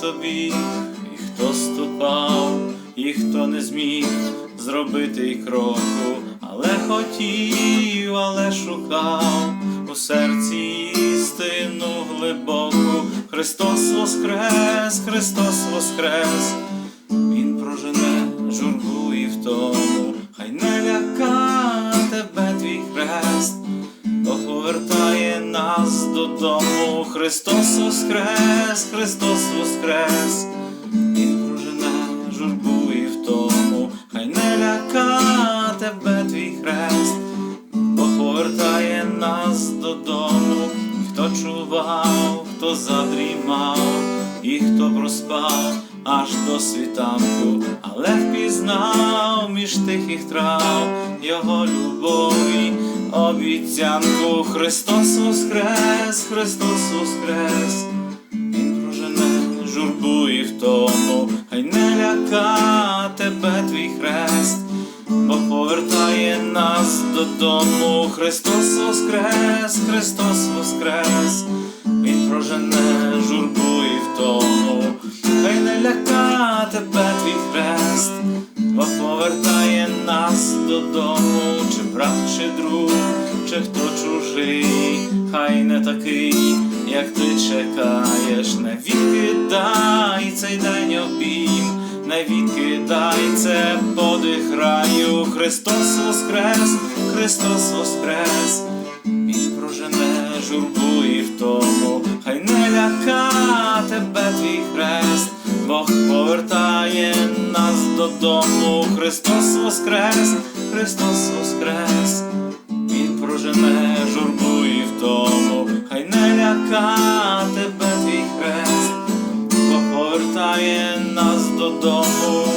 тобі, і хто ступав, і хто не зміг зробити й кроку, але хотів, але шукав у серці істину глибоку. Христос воскрес, Христос воскрес, додому. Христос воскрес, Христос воскрес, Він прожене журбу і втому, хай не ляка тебе твій хрест, Бог повертає нас додому, хто чував, хто задрімав, і хто проспав аж до світанку, але впізнав між тихих трав його любові обіцянку. Христос воскрес, Христос воскрес, Він прожене журбу і втому, хай не ляка тебе твій хрест, Бог повертає нас додому, Христос воскрес, Христос воскрес, Він прожене журбу і втому, хай не ляка тебе твій хрест. Бог повертає нас додому, чи брат, чи друг, чи хто чужий, такий, як ти чекаєш, не відкидай цей день обійм, не відкидай це подих раю, Христос воскрес, Христос воскрес, Він прожене журбу і втому, хай не ляка тебе твій хрест, Бог повертає нас додому, Христос воскрес, Христос воскрес, ляка тебе твій хрест, повертає нас додому.